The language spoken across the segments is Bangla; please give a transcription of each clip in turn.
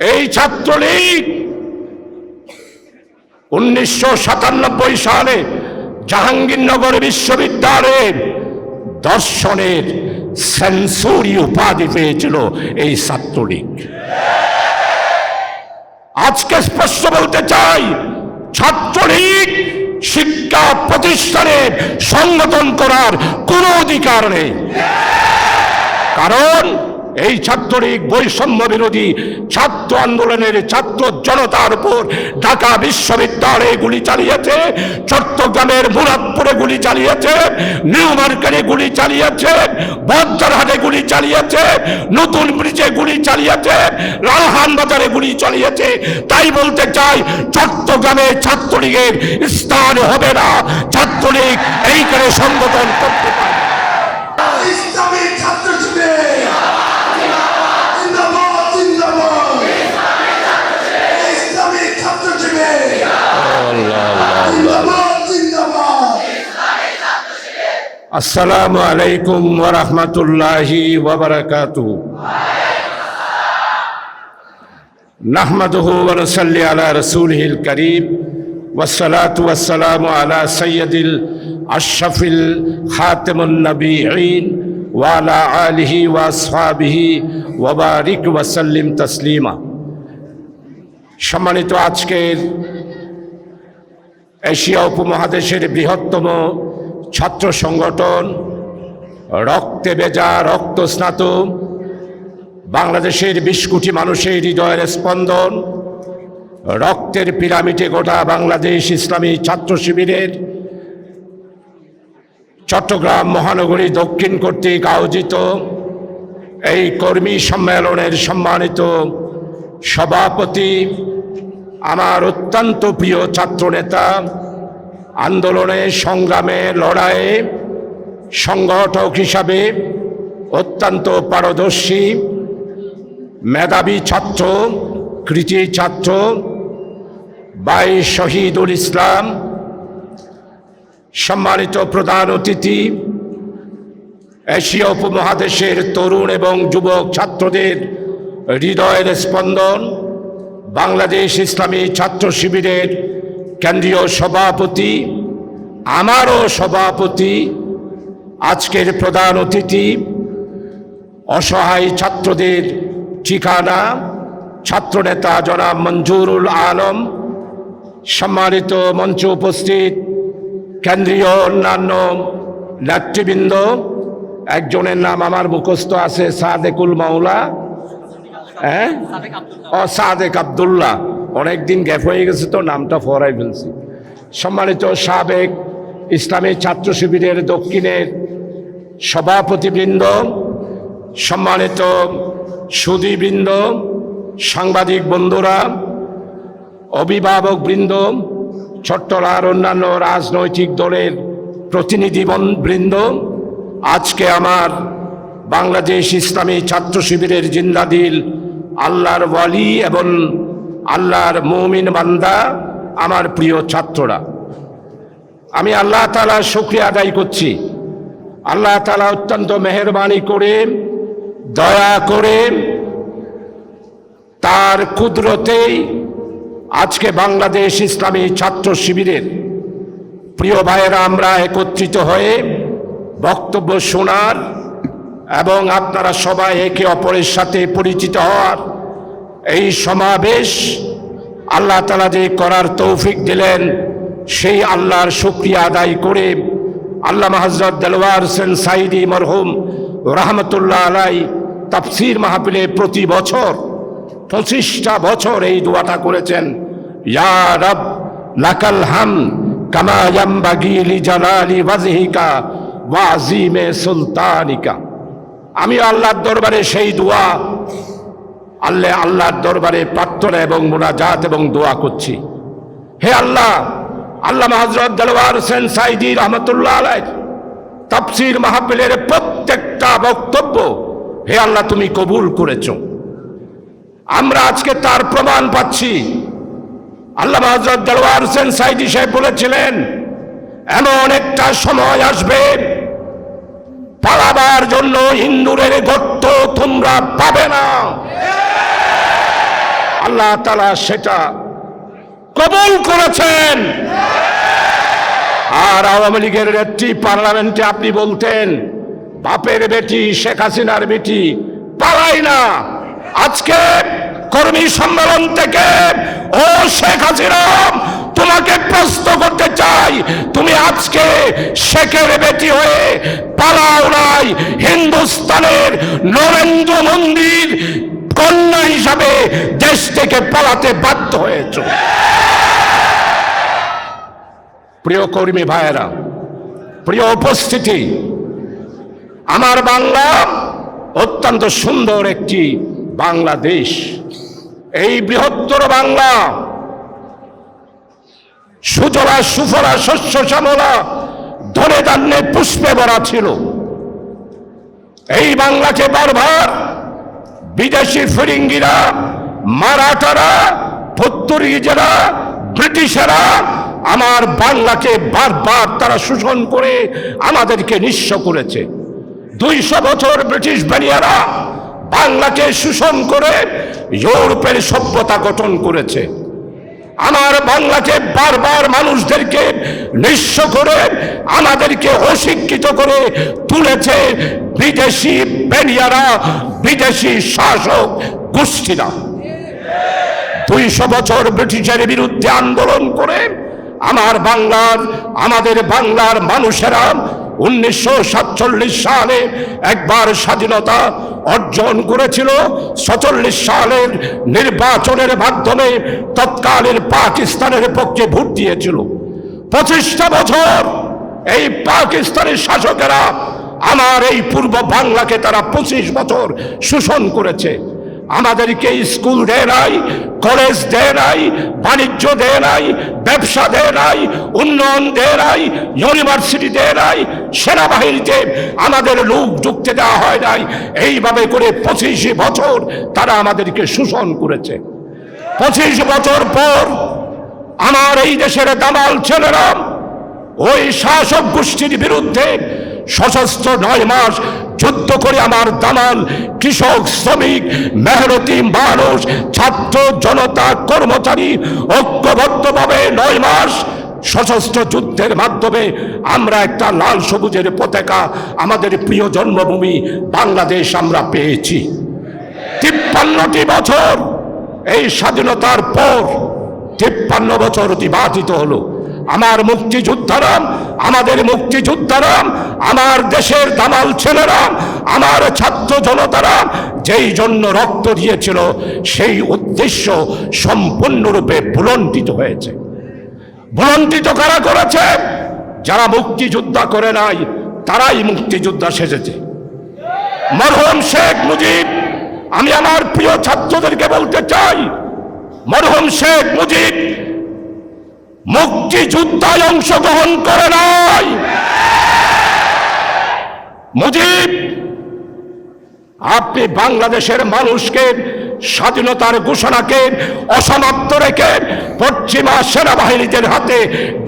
এই ছাত্রলীগ উনিশশো সাতানব্বই সালে জাহাঙ্গীরনগর বিশ্ববিদ্যালয়ের দর্শনের সেন্সুরি উপাধি পেয়েছিল এই ছাত্রলীগ। আজকে স্পষ্ট বলতে চাই, ছাত্রলীগ শিক্ষা প্রতিষ্ঠানে সংগঠন করার কোনো অধিকার নেই। কারণ এই ছাত্রলীগ বৈষম্য বিরোধী ছাত্র আন্দোলনের ছাত্র জনতার উপর ঢাকা বিশ্ববিদ্যালয়ে গুলি চালিয়েছে, চট্টগ্রামের মুরাদপুরে গুলি চালিয়েছে, নিউ মার্কেটে গুলি চালিয়েছে বজ্জারহাটে গুলি চালিয়েছে, নতুন ব্রিজে গুলি চালিয়েছে, লালহান বাজারে গুলি চালিয়েছে। তাই বলতে চাই, চট্টগ্রামে ছাত্রলীগের স্থান হবে না। ছাত্রলীগ এইখানে সংগঠন করতে পারে। আসসালামু আলাইকুম ওরহমতুল্লাহি ওবরাকাতু নাহমাদুহু ওয়া নুসাল্লি আলা রাসূলিহিল কারীম والصلاة والسلام على سيد الأشرف خاتم النبيين وعلى آله وأصحابه وبارك وسلم تسليما সম্মানিত আজকের এশিয়া উপমহাদেশের বৃহত্তম ছাত্র সংগঠন, রক্তে বেজা রক্ত স্নাত, বাংলাদেশের বিশ কোটি মানুষের হৃদয়ের স্পন্দন, রক্তের পিরামিডে গোটা বাংলাদেশ ইসলামী ছাত্র শিবিরের চট্টগ্রাম মহানগরী দক্ষিণ কর্তৃক আয়োজিত এই কর্মী সম্মেলনের সম্মানিত সভাপতি, আমার অত্যন্ত প্রিয় ছাত্রনেতা আন্দোলনে, সংগ্রামে, লড়াইয়ে সংগঠক হিসাবে অত্যন্ত পারদর্শী, মেধাবী ছাত্র, কৃতি ছাত্র বাই শহীদুল ইসলাম, সম্মানিত প্রধান অতিথি, এশিয়া উপমহাদেশের তরুণ এবং যুবক ছাত্রদের হৃদয়ের স্পন্দন, বাংলাদেশ ইসলামী ছাত্র শিবিরের কেন্দ্রীয় সভাপতি, আমারও সভাপতি, আজকের প্রধান অতিথি, অসহায় ছাত্রদের ঠিকানা, ছাত্রনেতা জনাব মঞ্জুরুল আলম, সম্মানিত মঞ্চ উপস্থিত কেন্দ্রীয় অন্যান্য নেতৃবৃন্দ, একজনের নাম আমার মুখস্থ আছে, সাদেকুল মাওলা হ্যাঁ? ও সাদেক আবদুল্লাহ। অনেকদিন গ্যাপ হয়ে গেছে তো, নামটা ফরাই ফেলছি। সম্মানিত সাবেক ইসলামী ছাত্র শিবিরের দক্ষিণের সভাপতিবৃন্দ, সম্মানিত সুদীবৃন্দ সাংবাদিক বন্ধুরা অভিভাবক বৃন্দ ছোট্টলার অন্যান্য রাজনৈতিক দলের প্রতিনিধি বৃন্দ, আজকে আমার বাংলাদেশ ইসলামী ছাত্র শিবিরের জিন্দাদিল, আল্লাহর ওয়ালি এবং আল্লাহর মৌমিন বান্দা আমার প্রিয় ছাত্ররা। আমি আল্লাহ তালা শুক্রিয়া আদায় করছি। আল্লাহ তালা অত্যন্ত মেহরবানি করে, দয়া করে তার কুদরতেই আজকে বাংলাদেশ ইসলামী ছাত্র শিবিরের প্রিয় ভাইয়েরা আমরা একত্রিত হয়ে বক্তব্য শোনার এবং আপনারা সবাই একে অপরের সাথে পরিচিত হওয়ার এই সমাবেশ আল্লাহ তালা যে করার তৌফিক দিলেন, সেই আল্লাহর শুক্রিয়া আদায় করে আল্লাহ হজরত দেলওয়ার হোসেন সাইদি মরহুম রহমতুল্লাহ আলাই তাফসির মাহফিলে প্রতি বছর, পঁচিশটা বছর এই দোয়াটা করেছেন। ইয়া লাকাল হাম আমি আল্লাহর দরবারে সেই দোয়া আল্লাহ, আল্লাহর দরবারে প্রার্থনা এবং মোনাজাত এবং দোয়া করছি। হে আল্লাহ আল্লাহ হজরত দেলওয়ার হোসেন সাইদি রহমতুল্লাহ আলাই তাফসির মাহফিলের প্রত্যেকটা বক্তব্য হে আল্লাহ তুমি কবুল করেছ। আমরা আজকে তার প্রমাণ পাচ্ছি। আল্লাহ হজরত দেলওয়ার হোসেন সাইদি সাহেব বলেছিলেন, এমন একটা সময় আসবে, পালাবার জন্য ইন্দুরের গর্ত তোমরা পাবে না। আল্লাহ তালা সেটা কবুল করেছেন। আর আওয়ামী লীগের একটি পার্লামেন্টে আপনি বলতেন, বাপের বেটি, শেখ হাসিনার বেটি পালাই না। আজকে কর্মী সম্মেলন থেকে, ও শেখ হাসিনা, তোমাকে প্রশ্ন করতে চাই, তুমি আজকে শেখের বেটি হয়ে পালাও নাই। হিন্দুস্তানের নরেন্দ্র মন্দির কন্যা হিসাবে দেশ থেকে পালাতে বাধ্য হয়েছ। প্রিয় কর্মী ভাইয়েরা, প্রিয় উপস্থিতি, আমার বাংলা অত্যন্ত সুন্দর একটি বাংলাদেশ। এই বৃহত্তর বাংলা, সুজলা, সুফলা, শস্য, শ্যামলা ধরে ধান্যে পুষ্পে ভরা ছিল। এই বাংলাকে বারবার বিদেশি ফিরিঙ্গিরা, মারাঠারা পর্তুগিজেরা ব্রিটিশেরা, আমার বাংলাকে বারবার তারা শোষণ করে আমাদেরকে নিঃস্ব করেছে। দুইশো বছর ব্রিটিশ বানিয়ারা বাংলাকে শোষণ করে ইউরোপের সভ্যতা গঠন করেছে। আমার বাংলাকে বারবার মানুষদেরকে নিঃস্ব করে আমাদেরকে অশিক্ষিত করে তুলেছে বিদেশি বেনিয়ারা, বিদেশি শাসক গোষ্ঠীরা। দুইশো বছর ব্রিটিশের বিরুদ্ধে আন্দোলন করে আমার বাংলার, আমাদের বাংলার মানুষেরা উনিশশো সাতচল্লিশ সালে একবার স্বাধীনতা অর্জন করেছিল। সচল্লিশ সালের নির্বাচনের মাধ্যমে তৎকালীন পাকিস্তানের পক্ষে ভোট দিয়েছিল। পঁচিশটা বছর এই পাকিস্তানের শাসকেরা আমার এই পূর্ব বাংলাকে তারা পঁচিশ বছর শোষণ করেছে। আমাদেরকে স্কুল দেয় নাই, কলেজ দেয় নাই, বাণিজ্য দেয় নাই, ব্যবসা দেয় নাই, উন্নয়ন দেয় নাই, ইউনিভার্সিটি দেয় নাই, সেনাবাহিনীতে আমাদের লোক ঢুকতে দেওয়া হয় নাই। এইভাবে করে পঁচিশ বছর তারা আমাদেরকে শোষণ করেছে। পঁচিশ বছর পর আমার এই দেশের দামাল ছেলেরা, ওই শাসক গোষ্ঠীর বিরুদ্ধে সশস্ত্র নয় মাস যুদ্ধ করে আমার দামাল কৃষক, শ্রমিক, মেহনতি মানুষ, ছাত্র জনতা, কর্মচারী ঐক্যবদ্ধভাবে নয় মাস সশস্ত্র যুদ্ধের মাধ্যমে আমরা একটা লাল সবুজের পতাকা আমাদের প্রিয় জন্মভূমি বাংলাদেশ আমরা পেয়েছি। তিপ্পান্নটি বছর এই স্বাধীনতার পর তিপ্পান্ন বছর অতিবাহিত হলো। আমার মুক্তিযোদ্ধারাম, আমাদের মুক্তিযোদ্ধারাম, আমার দেশের দামাল ছেলেরা আমার ছাত্র জনতারা যেই জন্য রক্ত দিয়েছিল, সেই উদ্দেশ্য সম্পূর্ণরূপে ভুলণ্ঠিত হয়েছে। ভুলণ্ঠিত কারা করেছে? যারা মুক্তিযোদ্ধা করে নাই, তারাই মুক্তিযোদ্ধা সেজেছে। মরহুম শেখ মুজিব, আমি আমার প্রিয় ছাত্রদেরকে বলতে চাই মরহুম শেখ মুজিব মুক্তিযুদ্ধায় অংশগ্রহণ করে নাই। মুজিব, আপনি বাংলাদেশের মানুষকে, স্বাধীনতার ঘোষণাকে অসমাপ্ত রেখে পশ্চিমা সেনাবাহিনীদের হাতে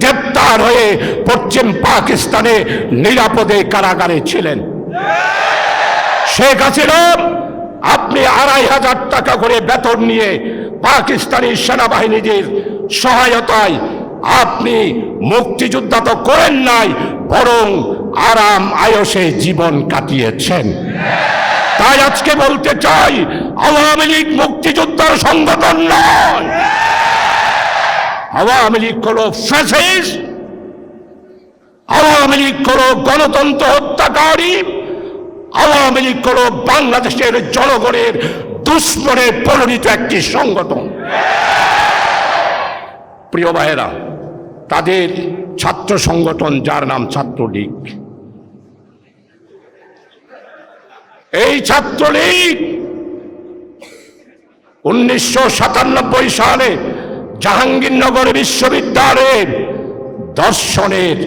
গ্রেপ্তার হয়ে পশ্চিম পাকিস্তানে নিরাপদে কারাগারে ছিলেন। শেখ হাসিনা, আপনি আড়াই হাজার টাকা করে বেতন নিয়ে পাকিস্তানি সেনাবাহিনীদের সহায়তায় আপনি মুক্তিযোদ্ধা তো করেন নাই, বরং আরাম আয়সে জীবন কাটিয়েছেন। তাই আজকে বলতে চাই, আওয়ামী লীগ মুক্তিযোদ্ধার সংগঠন নয়। আওয়ামী লীগ হলো ফ্যাসিস্ট, আওয়ামী লীগ হলো গণতন্ত্র হত্যাকারী, আওয়ামী লীগ হলো বাংলাদেশের জনগণের দুশ্মনে পরিণত একটি সংগঠন। প্রিয় ভাইয়েরা, তাদের ছাত্র সংগঠন যার নাম ছাত্রলীগ। এই ছাত্রলীগ উনিশশো সাতানব্বই সালে জাহাঙ্গীরনগর বিশ্ববিদ্যালয়ের দর্শনের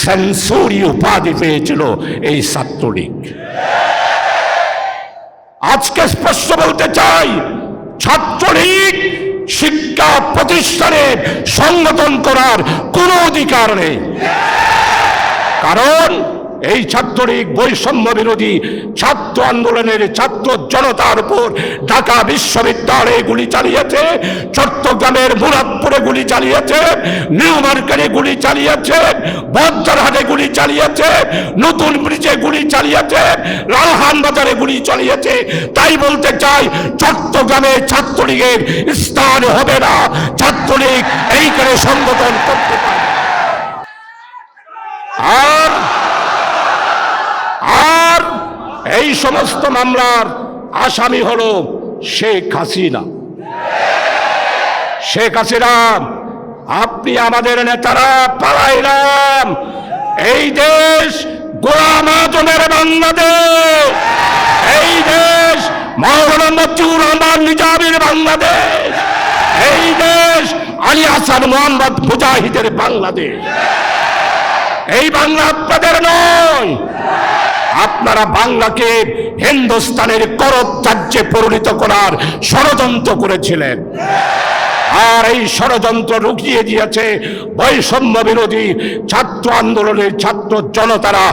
সেন্সুরি উপাধি পেয়েছিল এই ছাত্রলীগ। আজকে স্পষ্ট বলতে চাই ছাত্রলীগ শিক্ষা প্রতিষ্ঠানে সংগঠন করার কোনো অধিকার নেই। কারণ এই ছাত্রলীগ বৈষম্য বিরোধী ছাত্র আন্দোলনের ছাত্র জনতার উপর ঢাকা বিশ্ববিদ্যালয়ে গুলি চালিয়েছে, চট্টগ্রামের মুরাদপুরে গুলি চালিয়েছে, নিউ মার্কেটে গুলি চালিয়েছে বজ্রহাটে গুলি চালিয়েছে, নতুন ব্রিজে গুলি চালিয়েছে, লালহান বাজারে গুলি চালিয়েছে। তাই বলতে চাই, চট্টগ্রামে ছাত্রলীগের স্থান হবে না। ছাত্রলীগ এইখানে সংগঠন করতে পারে আর আর এই সমস্ত মামলার আসামি হলো শেখ হাসিনা। শেখ হাসিনা, আপনি আমাদের নেতারা পালাইলাম। এই দেশ গোলাম বাংলাদেশ। এই দেশ মৌলানা রহমান নিজামের বাংলাদেশ। এই দেশ আলী হাসান মোহাম্মদ মুজাহিদের বাংলাদেশ। এই বাংলা আপনাদের নয়। আপনারা বাংলাকে হিন্দুস্তানের করত রাজ্যে পরিণত করার ষড়যন্ত্র করেছিলেন। আর এই ষড়যন্ত্র রুখিয়ে দিয়েছে বৈষম্য বিরোধী ছাত্র আন্দোলনের ছাত্র জনতারা।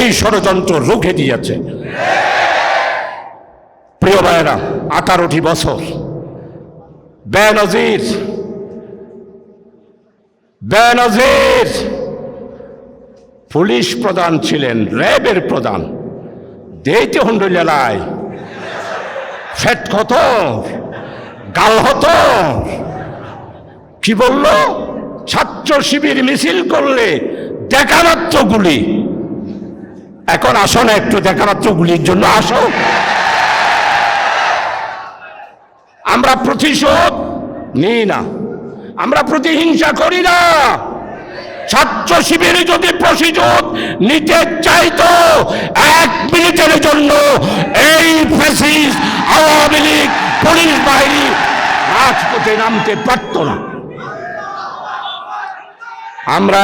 এই ষড়যন্ত্র রুখে দিয়েছে। প্রিয় ভাইয়েরা, আঠারোটি বছর। বেনজির বেনজির! পুলিশ প্রধান ছিলেন, র্যাবের প্রধান। দেইতে হন্ডলায় ফেট কত? গাল হতো? কি বলল? ছাত্র শিবির মিছিল করলে দেখামাত্র গুলি। এখন আসো না একটু দেখামাত্র গুলির জন্য, আসো। আমরা প্রতিশোধ নিই না। আমরা প্রতিহিংসা করি না। ছাত্র শিবির যদি প্রশিজন নিতে চাইতো, এক মিনিটের জন্য এই ফ্যাসিস আওয়ামী লীগ পুলিশ বাহিনী রাজপথে নামতে পারত না। আমরা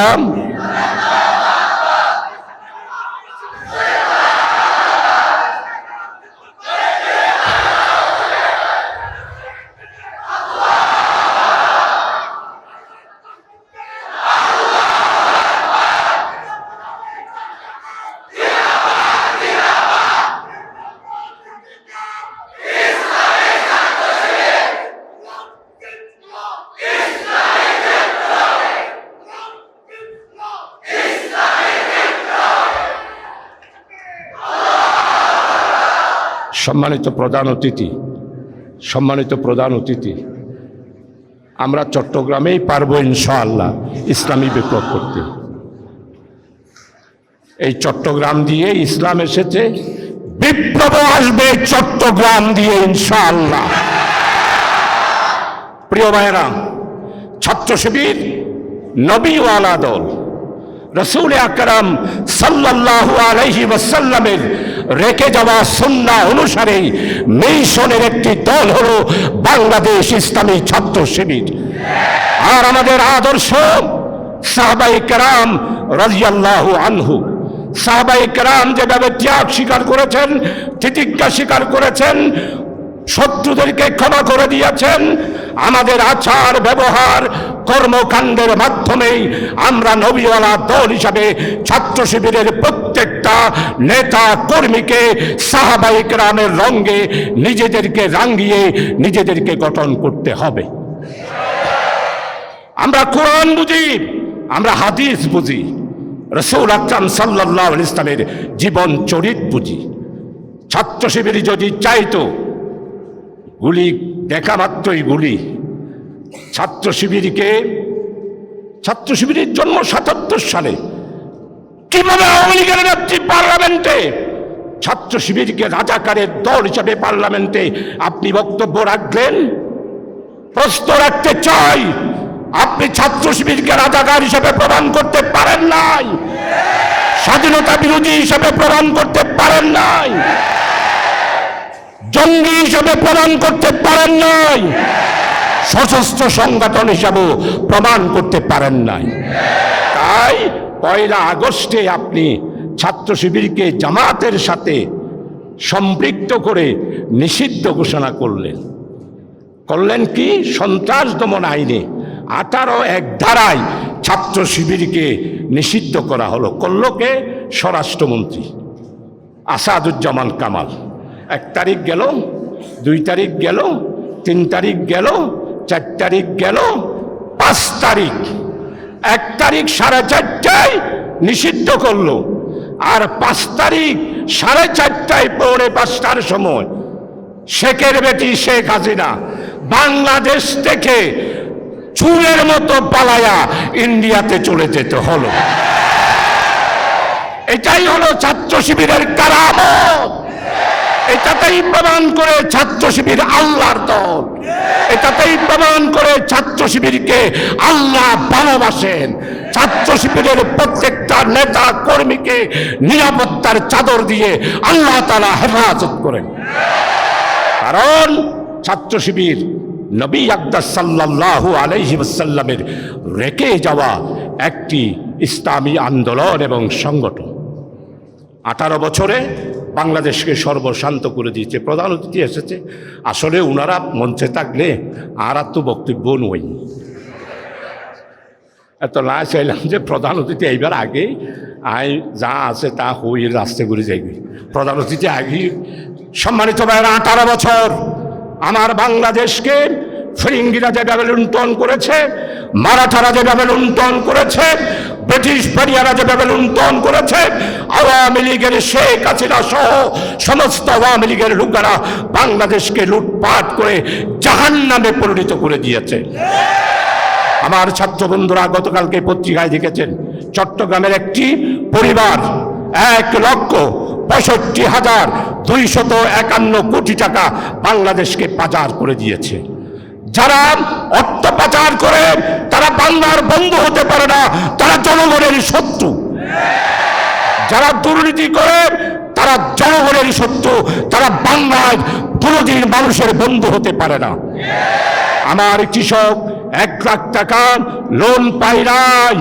সম্মানিত প্রধান অতিথি, সম্মানিত প্রধান অতিথি, আমরা চট্টগ্রামেই পারব ইনশাআল্লাহ ইসলামী বিপ্লব করতে। এই চট্টগ্রাম দিয়ে ইসলাম এসেছে, বিপ্লব আসবে চট্টগ্রাম দিয়ে ইনশাআল্লাহ। প্রিয় ভাইয়েরা ছাত্র শিবির নবীওয়ালা দল, রসুল আকরাম সাল্লাল্লাহু আলাইহি ওয়াসাল্লামের রেখে যাওয়া সুন্না অনুসারে মিশনের একটি দল হলো বাংলাদেশ ইসলামী ছাত্র শিবির। আর আমাদের আদর্শ সাহাবাই কেরাম রাজিয়াল্লাহু আনহু। সাহাবাই কেরাম যেভাবে ত্যাগ স্বীকার করেছেন তিতিজ্ঞা স্বীকার করেছেন, শত্রুদেরকে ক্ষমা করে দিয়েছেন, আমাদের আচার ব্যবহার কর্মকাণ্ডের মাধ্যমেই আমরা নবীওয়ালা দল হিসাবে ছাত্র শিবিরের প্রত্যেকটা নেতা কর্মীকে সাহাবাহিক রামের রঙ্গে নিজেদেরকে রাঙ্গিয়ে নিজেদেরকে গঠন করতে হবে। আমরা কোরআন বুঝি, আমরা হাদিস বুঝি, রসুল আকরাম সাল্লাহ ইসলামের জীবন চরিত বুঝি। ছাত্র শিবির যদি চাইতো গুলি দেখা মাত্রই গুলি। ছাত্র শিবিরকে, ছাত্র শিবিরের জন্ম সাতাত্তর সালে কীভাবে আওয়ামী লীগের নেত্রী পার্লামেন্টে, ছাত্র শিবিরকে রাজাকারের দল হিসাবে পার্লামেন্টে আপনি বক্তব্য রাখলেন প্রশ্ন রাখতে চাই, আপনি ছাত্র শিবিরকে রাজাকার হিসেবে প্রমাণ করতে পারেন নাই? স্বাধীনতা বিরোধী হিসেবে প্রমাণ করতে পারেন নাই? জঙ্গি হিসেবে প্রমাণ করতে পারেন নাই? সশস্ত্র সংগঠন হিসাবেও প্রমাণ করতে পারেন নাই। তাই পয়লা আগস্টে আপনি ছাত্র শিবিরকে জামাতের সাথে সম্পৃক্ত করে নিষিদ্ধ ঘোষণা করলেন। করলেন কি? সন্ত্রাস দমন আইনে আঠারো এক ধারায় ছাত্র শিবিরকে নিষিদ্ধ করা হলো। করল কে? স্বরাষ্ট্রমন্ত্রী আসাদুজ্জামান কামাল। এক তারিখ গেল, দুই তারিখ গেল, তিন তারিখ গেল, চার তারিখ গেল, পাঁচ তারিখ এক তারিখ সাড়ে চারটায় নিষিদ্ধ করল। আর পাঁচ তারিখ সাড়ে চারটায় পৌনে পাঁচটার সময় শেখের বেটি শেখ হাসিনা বাংলাদেশ থেকে চুরের মতো পালায়া ইন্ডিয়াতে চলে যেতে হলো। এটাই হলো ছাত্র শিবিরের কারামত। এটাতেই প্রমাণ করে ছাত্র শিবির আল্লাহর দল। এটাতেই প্রমাণ করে ছাত্র শিবিরকে আল্লাহ ভালোবাসেন। ছাত্র শিবিরের প্রত্যেকটা নেতা কর্মীকে নিরাপত্তার চাদর দিয়ে আল্লাহ তালা হেফাজত করেন। কারণ ছাত্র শিবির নবী আকদার সাল্লাল্লাহু আলাইহি ওয়াসাল্লামের রেখে যাওয়া একটি ইসলামী আন্দোলন এবং সংগঠন। আঠারো বছরে বাংলাদেশকে সর্বশান্ত করে দিয়েছে। প্রধান অতিথি এসেছে। আসলে ওনারা মঞ্চে থাকলে আর তো বক্তব্য নই এত না চাইলাম যে প্রধান অতিথি এইবার আগে আই যা আছে তা হই রাস্তা করে যাইবি। প্রধান অতিথি আগে, সম্মানিত ভাইয়েরা, আঠারো বছর আমার বাংলাদেশকে ফিরিঙ্গিরা যেভাবে লুণ্ঠন করেছে, মারাঠারা যেভাবে লুণ্ঠন করেছে ব্রিটিশ পেরিয়ারা যেভাবে লুণ্ঠন করেছে। আওয়ামী লীগের শেখ হাসিনা সহ সমস্ত আওয়ামী লীগের লোকেরা বাংলাদেশকে লুটপাট করে জাহান নামে পরিণত করে দিয়েছে। আমার ছাত্র বন্ধুরা, গতকালকে পত্রিকায় দেখেছেন, চট্টগ্রামের একটি পরিবার, এক লক্ষ পঁয়ষট্টি হাজার দুইশত একান্ন কোটি টাকা বাংলাদেশকে পাচার করে দিয়েছে। যারা অর্থ পাচার করে, তারা বাংলার বন্ধু হতে পারে না, তারা জনগণের শত্রু। যারা দুর্নীতি করে, তারা জনগণের শত্রু, তারা বাংলায় কোনোদিন মানুষের বন্ধু হতে পারে না। আমার কৃষক, এক লাখ টাকা লোন পাই নাই,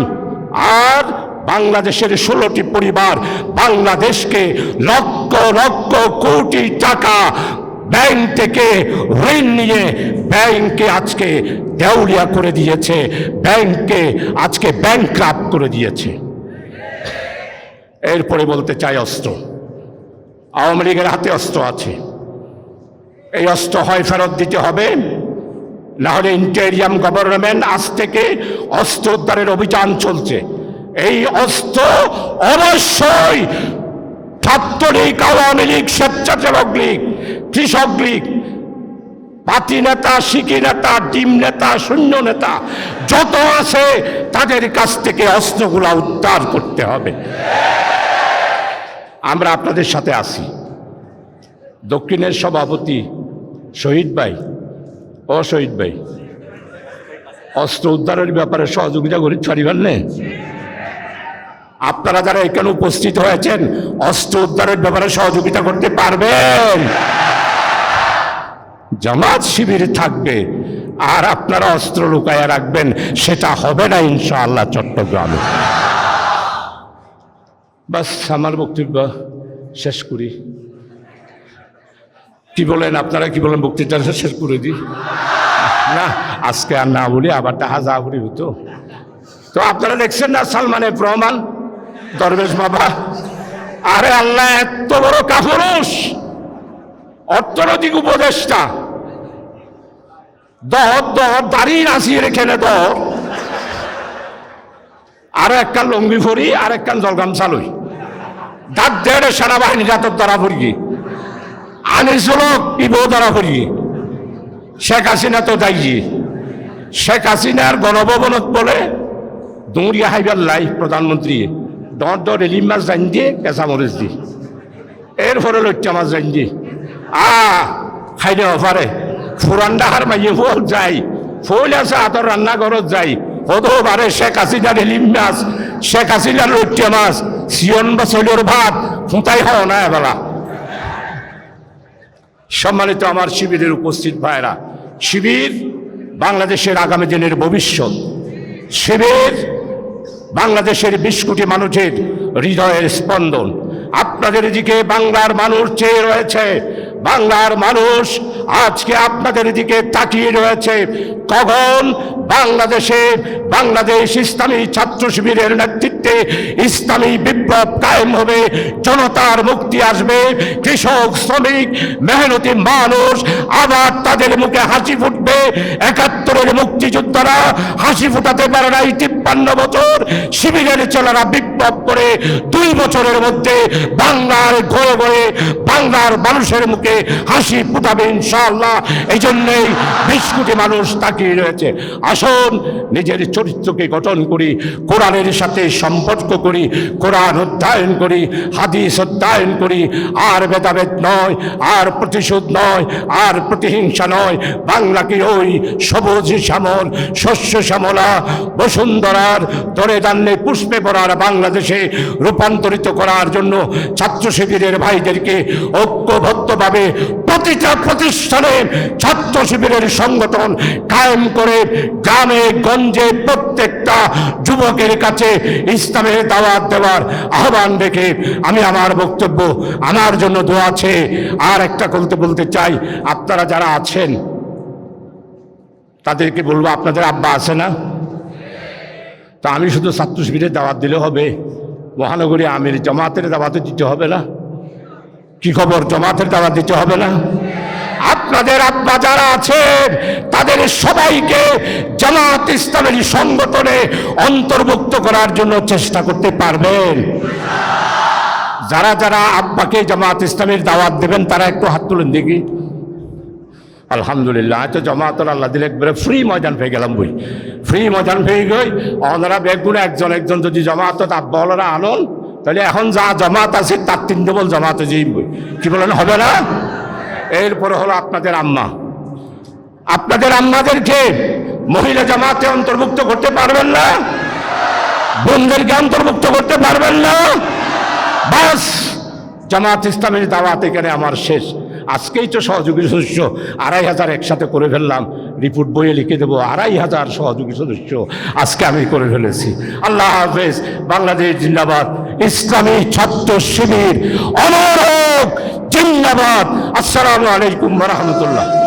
আর বাংলাদেশের ষোলোটি পরিবার বাংলাদেশকে লক্ষ লক্ষ কোটি টাকা ব্যাংক থেকে ঋণ নিয়ে ব্যাংকে আজকে দেউলিয়া করে দিয়েছে, ব্যাংকে আজকে ব্যাংক করে দিয়েছে। এরপরে বলতে চাই অস্ত্র। আওয়ামী লীগের হাতে অস্ত্র আছে। এই অস্ত্র হয় ফেরত দিতে হবে, না হলে ইন্টেরিয়াম গভর্নমেন্ট আজ থেকে অস্ত্র উদ্ধারের অভিযান চলছে। এই অস্ত্র অবশ্যই ছাত্রলীগ, আওয়ামী লীগ, স্বেচ্ছাসেবক লীগ কৃষক লীগ পাতি নেতা শিকি নেতা, ডিম নেতা, শূন্য নেতা, যত আছে তাদের কাছ থেকে অস্ত্রগুলা উদ্ধার করতে হবে। আমরা আপনাদের সাথে আছি। দক্ষিণের সভাপতি শহীদ ভাই ও শহীদ ভাই, অস্ত্র উদ্ধারের ব্যাপারে সহযোগিতা করি পারিবেন নে? আপনারা যারা এখানে উপস্থিত হয়েছেন, অস্ত্র উদ্ধারের ব্যাপারে সহযোগিতা করতে পারবেন। জামাত শিবির থাকবে, আর আপনারা অস্ত্র লুকায়া রাখবেন, সেটা হবে না ইনশাআল্লাহ চট্টগ্রামে। বাস, আমার বক্তব্য শেষ করি। কি বলেন আপনারা, কি বলেন বক্তৃতা শেষ করে দিই? না, আজকে আর না বলি, আবার টাহা যা করি হতো তো আপনারা দেখছেন না সালমানের প্রমাণ? দরবেশ বাবা। আরে আল্লাহ, এত বড় কাপুরুষ। অর্থনৈতিক উপদেষ্টা। দর দর দাঁড়িয়ে নাচিয়ে রেখে নে দর আর একটা লঙ্গি ফরি আর একটা জলগাম চালুই। দাঁত দেড়ে সেনাবাহিনী জাতর দ্বারা ফরি আনিছিল ইবো দ্বারা ফরি শেখ হাসিনা তো দায়ী। শেখ হাসিনার গণভবনত বলে দৌড়িয়া হাইবার লাই প্রধানমন্ত্রী। দর দর এলিম মাছ জান দিয়ে কেঁচা মরিচ দি। এরপরে লইটা মাছ জান দি। আ, খাইলে পারে ফুরান ডাহার মাইয়ে ফল যাই ফল আছে হাতর রান্নাঘরত যাই। হতো পারে শেখ হাসিনার এলিম মাছ, শেখ হাসিনার লইটা মাছ সিয়ন বা চলির ভাত ফুঁতাই হও না এবেলা। সম্মানিত আমার শিবিরের উপস্থিত ভাইরা শিবির বাংলাদেশের আগামী দিনের ভবিষ্যৎ। শিবির বাংলাদেশের বিশ কোটি মানুষের হৃদয়ের স্পন্দন। আপনাদের দিকে বাংলার মানুষ চেয়ে রয়েছে, বাংলার মানুষ আজকে আপনাদের দিকে তাকিয়ে রয়েছে। কখন বাংলাদেশে বাংলাদেশ ইসলামী ছাত্র শিবিরের নেতৃত্বে ইসলামী বিপ্লব কায়েম হবে, জনতার মুক্তি আসবে, কৃষক, শ্রমিক, মেহনতি মানুষ আবার তাদের মুখে হাসি ফুটবে। একাত্তরের মুক্তিযোদ্ধারা হাসি ফুটাতে পারে নাই তিপ্পান্ন বছর। শিবিরের ছেলেরা বিপ্লব করে দুই বছরের মধ্যে বাংলার ঘরে ঘরে বাংলার মানুষের মুখে হাসি ফুটাবে ইনশাআল্লাহ। এই জন্যেই বিশ কোটি মানুষ তাকিয়ে রয়েছে। আসুন নিজের চরিত্রকে গঠন করি, কোরআনের সাথে সম্পর্ক করি, কোরআন অধ্যয়ন করি, হাদিস অধ্যয়ন করি, আর ভেদাভেদ নয়, আর প্রতিশোধ নয়, আর প্রতিহিংসা নয়। বাংলাকে ওই সবুজ শ্যামল, শস্য শ্যামলা, বসুন্ধরার ধরে দান্নে পুষ্পে পড়ার বাংলাদেশে রূপান্তরিত করার জন্য ছাত্র শিবিরের ভাইদেরকে ঐক্যবদ্ধভাবে প্রতিটা প্রতিষ্ঠানে ছাত্র শিবিরের সংগঠন কায়েম করে গ্রামে, গঞ্জে প্রত্যেকটা যুবকের কাছে ইসলামের দাওয়াত দেওয়ার আহ্বান রেখে আমি আমার বক্তব্য, আমার জন্য দোয়া আছে। আর একটা বলতে বলতে চাই, আপনারা যারা আছেন, তাদেরকে বলব, আপনাদের আব্বা আছে না? তা আমি শুধু ছাত্র শিবিরের দাওয়াত দিলে হবে। মহানগরী আমির জামাতের দাওয়াতে দিতে হবে না? কি খবর? জমাতের দাওয়াত দিতে হবে না? আপনাদের আব্বা যারা আছেন, তাদের সবাইকে জামাত ইসলামের সংগঠনে অন্তর্ভুক্ত করার জন্য চেষ্টা করতে পারবেন। যারা যারা আব্বাকে জামাত ইসলামের দাওয়াত দেবেন, তারা একটু হাত তুলেন দেখি। আলহামদুলিল্লাহ তো জমাতর আল্লাহ দিলে একবারে ফ্রি ময়দান পেয়ে গেলাম বই। ফ্রি ময়দান পেয়ে গই ওনারা বেগুলো একজন একজন যদি জমাত আব্বাওয়ালারা আনন, তাহলে এখন যা জমাত আছে, তার তিন ডবল জমাতে যেই বই। কি বলেন, হবে না? এরপরে হলো আপনাদের আম্মা। আপনাদের আম্মাদেরকে মহিলা জামাতে অন্তর্ভুক্ত করতে পারবেন না? বোনদেরকে অন্তর্ভুক্ত করতে পারবেন না? বাস, জামাত ইসলামের দাওয়াত এখানে আমার শেষ। আজকেই তো সহযোগী সদস্য আড়াই হাজার একসাথে করে ফেললাম। রিপোর্ট বইয়ে লিখে দেবো, আড়াই হাজার সহযোগী সদস্য আজকে আমি করে ফেলেছি। আল্লাহ হাফেজ, বাংলাদেশ জিন্দাবাদ, ইসলামী ছাত্র শিবির অমর জিন্দাবাদ। আসসালামু আলাইকুম রহমতুল্লাহ।